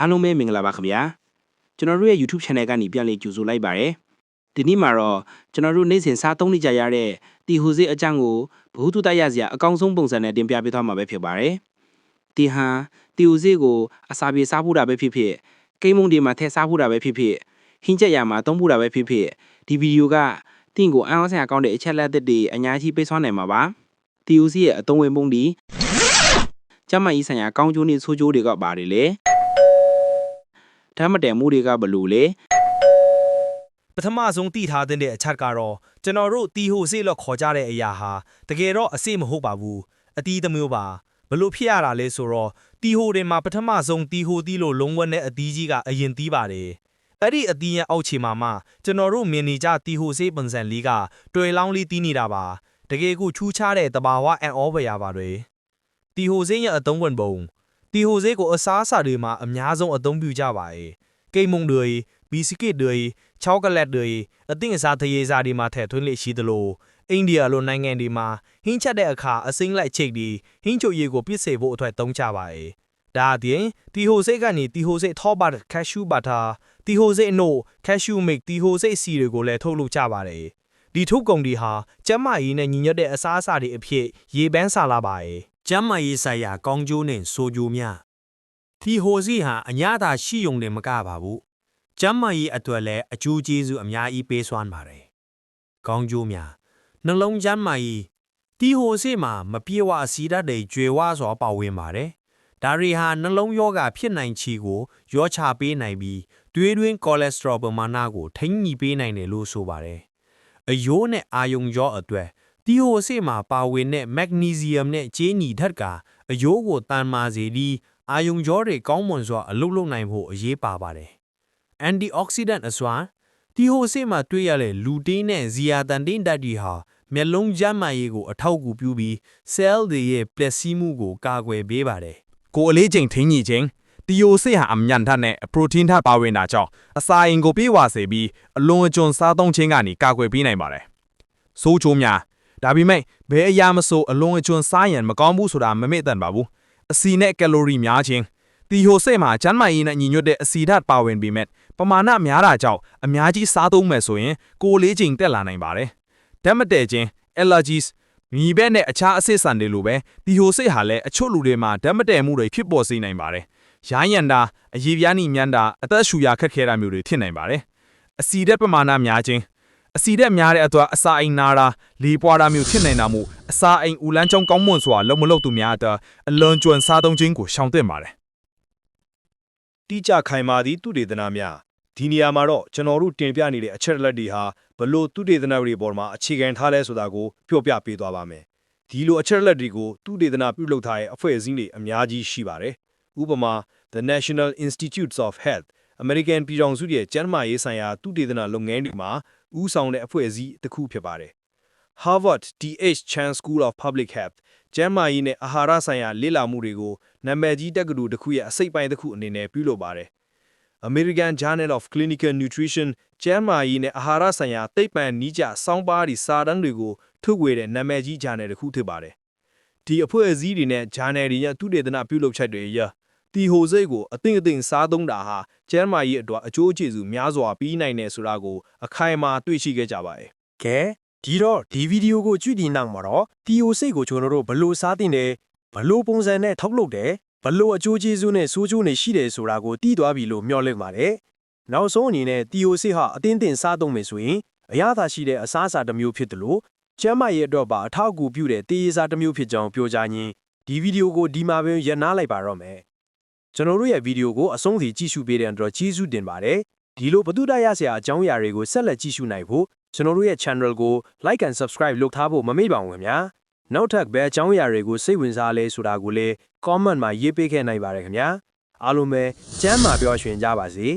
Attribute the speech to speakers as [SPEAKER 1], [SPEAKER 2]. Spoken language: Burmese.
[SPEAKER 1] အားလုံးပဲမင်္ဂလာပါခင်ဗျာကျွန်တော်တို့ရဲ့ YouTube Channel ကနေပြန်လည်ကြိုဆိုလိုက်ပါတယ်ဒီနေ့မှာတော့ကျွန်တော်တို့နေ့စဉ်စားသုံးနေကြရတဲ့တီဟူစေးအကြောင်းကိုဘ ഹു တုတရစရာအကောင်းဆုံးပုံစံနဲ့တင်ပြပေးသွားမှာပဲဖြစ်ပါတယ်တီဟန်တီဟူစေးကိုအစာပြေစားဖို့တာပဲဖြစ်ဖြစ်ကိန်းမုံတွေမှာထည့်စားဖို့တာပဲဖြစ်ဖြစ်ဟင်းချက်ရမှာသုံးဖို့တာပဲဖြစ်ဖြစ်ဒီဗီဒီယိုကတင့်ကိုအံ့ဩစရာကောင်းတဲ့အချက်လက်သစ်တွေအများကြီးပေးစွမ်းနိုင်မှာပါတီဟူစေးရဲ့အသုံးဝင်ပုံဒီကျမကြီးဆိုင်ရာကောင်းကျိုးနဲ့ဆိုးကျိုးတွေကပါတယ်လေ ဓာတ်မတန်မှုတွေကဘလို့လဲ
[SPEAKER 2] ပထမဆုံးသိထားတဲ့အချက်ကတော့ကျွန်တော်တို့တီဟိုစေးလို့ခေါ်ကြတဲ့အရာဟာတကယ်တော့အစိမဟုတ်ပါဘူးအတီးတစ်မျိုးပါဘလို့ဖြစ်ရတာလဲဆိုတော့တီဟိုတွေမှာပထမဆုံးတီဟိုတီးလို့လုံးဝနဲ့အတီးကြီးကအရင်တီးပါတယ်အဲ့ဒီအတီးရဲ့အောက်ခြေမှာမှကျွန်တော်တို့မြင်နေကြတီဟိုစေးပုံစံလေးကတွေ့လောင်းလေးတီးနေတာပါတကယ်ကိုချူးချတဲ့တဘာဝအန်အောပဲရပါတယ်တီဟိုစေးရဲ့အသုံးဝင်ပုံ တီဟိုစေးကိုအစားအစာတွေမှာအများဆုံးအသုံးပြုကြပါတယ်ကိတ်မုံတွေဘီစကစ်တွေချောကလက်တွေအသင့်အစားသရေစာတွေမှာထည့်သွင်းလေရှိသလိုအိန္ဒိယလိုနိုင်ငံတွေမှာဟင်းချက်တဲ့အခါအစိမ့်လိုက်ချိတ်ပြီးဟင်းချိုရည်ကိုပြစ်စေဖို့အတွက်သုံးကြပါတယ်။ဒါအပြင်တီဟိုစိတ်ကနေတီဟိုစိတ်ထောပတ်ကက်ရှူဘတ်တာတီဟိုစိတ်အနို့ကက်ရှူမစ်တီဟိုစိတ်စီတွေကိုလည်းထုတ်လုပ်ကြပါတယ်။ဒီထုတ်ကုန်တွေဟာကျန်းမာရေးနဲ့ညီညွတ်တဲ့အစားအစာတွေအဖြစ်ရေပန်းစားလာပါတယ်။
[SPEAKER 3] ကျမ်းမာရေးဆိုင်ရာကောင်းကျိုးနဲ့ဆိုးကျိုးများဒီဟိုစီဟာအညာသာရှိယုံတယ်မကပါဘူးကျမ်းမာရေးအတွက်လည်းအကျိုးကျေးဇူးအများကြီးပေးစွမ်းပါတယ်ကောင်းကျိုးများနှလုံးကျမ်းမာရေးဒီဟိုစီမှာမပြေဝအစီဓာတ်တွေကျွေဝစွာပါဝင်ပါတယ်ဒါတွေဟာနှလုံးရောဂါဖြစ်နိုင်ချီကိုရောချပေးနိုင်ပြီးသွေးတွင်းကိုလက်စထရောပမာဏကိုထိန်းညှိပေးနိုင်တယ်လို့ဆိုပါတယ်အယိုးနဲ့အာယုံကြောအတွက် ဒီဟိုဆေးမှာပါဝင်တဲ့မက်ဂနီဆီယမ်နဲ့ကြေးညီဓာတ်ကအယိုးကိုတန်မာစေပြီးအာယုံကြောတွေကောင်းမွန်စွာအလုပ်လုပ်နိုင်ဖို့အရေးပါပါတယ်။ antioxidant အစွမ်းဒီဟိုဆေးမှာတွေ့ရတဲ့လူတေးနဲ့ဇီယာတန်တင်းဓာတ်တွေဟာမျက်လုံးကျန်းမာရေးကိုအထောက်အကူပြုပြီး cell တွေရဲ့ပျက်စီးမှုကိုကာကွယ်ပေးပါတယ်။
[SPEAKER 4] ကိုယ်အလေးချိန်ထိန်းညှိခြင်းတီယိုစစ်ဟာအမြန်ထက်နဲ့ပရိုတင်းထပ်ပါဝင်တာကြောင့်အစာအိမ်ကိုပြေးဝစေပြီးအလွန်အကျွံစားသုံးခြင်းကနေကာကွယ်ပေးနိုင်ပါတယ်။ဆိုးချိုးများ ဒါပေမဲ့ဘယ်အရာမဆိုအလွန်အကျွံစားရင်မကောင်းဘူးဆိုတာမမေ့တတ်ပါဘူး။အစီနဲ့ကယ်လိုရီများခြင်းတီဟိုစစ်မှာကျန်းမာရေးနဲ့ညီညွတ်တဲ့အစီဓာတ်ပါဝင်ပေမဲ့ပမာဏများတာကြောင့်အများကြီးစားသုံးမယ်ဆိုရင်ကိုယ်လေးချိန်တက်လာနိုင်ပါတယ်။ဓာတ်မတည့်ခြင်း allergies မြည်ဘက်နဲ့အခြားအဆစ်ဆန်တွေလိုပဲဒီဟိုစိတ်ဟာလည်းအချို့လူတွေမှာဓာတ်မတည့်မှုတွေဖြစ်ပေါ်စေနိုင်ပါတယ်။ရိုင်းရန်တာအရေးပြားနှိမြန်းတာအသက်ရှူရခက်ခဲတာမျိုးတွေဖြစ်နိုင်ပါတယ်။အစီဓာတ်ပမာဏများခြင်း အစီဓာတ်များတဲ့အတွက်အစာအိမ်နာတာလေပွားတာမျိုးဖြစ်နိုင်တာမို့အစာအိမ်ဦးလန်းချောင်းကောင်းမွန်စွာလုံမလုံသူများအတွက်အလွန်ကျွံစားသုံးခြင်းကိုရှောင်သင့်ပါတယ်
[SPEAKER 5] တိကျခိုင်မာသည့်သုတေသနများဒီနေရာမှာတော့ကျွန်တော်တို့တင်ပြနေတဲ့အချက်အလက်တွေဟာဘလို့သုတေသနတွေပေါ်မှာအခြေခံထားလဲဆိုတာကိုပြောပြပေးသွားပါမယ်ဒီလိုအချက်အလက်တွေကိုသုတေသနပြုလုပ်ထားတဲ့အဖွဲ့အစည်းတွေအများကြီးရှိပါတယ်ဥပမာ The National Institutes of Health American ပြည်ထောင်စုရဲ့ကျန်းမာရေးဆိုင်ရာသုတေသနလုပ်ငန်းတွေမှာ ဦးဆောင်တဲ့အဖွဲ့အစည်းတစ်ခုဖြစ်ပါတယ် Harvard T.H. Chan School of Public Health ကျန်းမာရေးနဲ့အာဟာရဆိုင်ရာလေ့လာမှုတွေကိုနာမည်ကြီးတက္ကသိုလ်တစ်ခုရဲ့အစိပ်ပိုင်းတစ်ခုအနေနဲ့ပြုလုပ်ပါတယ်။ American Journal of Clinical Nutrition ကျန်းမာရေးနဲ့အာဟာရဆိုင်ရာသိပ္ပံနည်းကျစောင်းပါးဒီစာတမ်းတွေကိုထုတ်ဝေတဲ့နာမည်ကြီး journal တစ်ခုဖြစ်ပါတယ်။ဒီအဖွဲ့အစည်းတွေနဲ့ journal တွေရဲ့သုတေသနပြုလုပ်ချက်တွေအရ တီဟိုစိတ်ကိုအသိအသိစားသုံးတာဟာကျန်းမာရေးအတွက်အကျိုးကျေးဇူးများစွာပြီးနိုင်တယ်ဆိုတာကိုအခိုင်အမာတွေ့ရှိခဲ့ကြပါတယ်။
[SPEAKER 6] ကဲဒီတော့ဒီဗီဒီယိုကိုကြည့်ပြီးနောက်မှာတော့တီယိုစိတ်ကိုကျွန်တော်တို့ဘလို့စားတင်တယ်ဘလို့ပုံစံနဲ့ထုတ်လုပ်တယ်ဘလို့အကျိုးကျေးဇူးနဲ့ဆိုးကျိုးတွေရှိတယ်ဆိုတာကိုသိသွားပြီလို့မျှော်လင့်ပါတယ်နောက်ဆုံးအနေနဲ့တီယိုစိတ်ဟာအတင်းတင်စားသုံးမယ်ဆိုရင်အရသာရှိတဲ့အစားအစာတစ်မျိုးဖြစ်တယ်လို့ကျမ်းမာရေးအတွက်ပါအထောက်အကူပြုတဲ့တေးရစားတစ်မျိုးဖြစ်ကြောင်းပြောကြားရင်းဒီဗီဒီယိုကိုဒီမှာပဲရပ်နားလိုက်ပါတော့မယ် ကျွန်တော်တို့ရဲ့ဗီဒီယိုကိုအဆုံးစီကြည့်ရှုပေးတဲ့အတွက်ကျေးဇူးတင်ပါတယ်ဒီလိုဘသူတရရစရာအကြောင်းအရာတွေကိုဆက်လက်ကြည့်ရှုနိုင်ဖို့ကျွန်တော်တို့ရဲ့ channel ကို like and subscribe လုပ်ထားဖို့မမေ့ပါဘူးခင်ဗျာနောက်ထပ်ဘယ်အကြောင်းအရာတွေကိုစိတ်ဝင်စားလဲဆိုတာကိုလည်း comment မှာရေးပေးခဲ့နိုင်ပါတယ်ခင်ဗျာအားလုံးပဲကျမ်းမာပျော်ရွှင်ကြပါစေ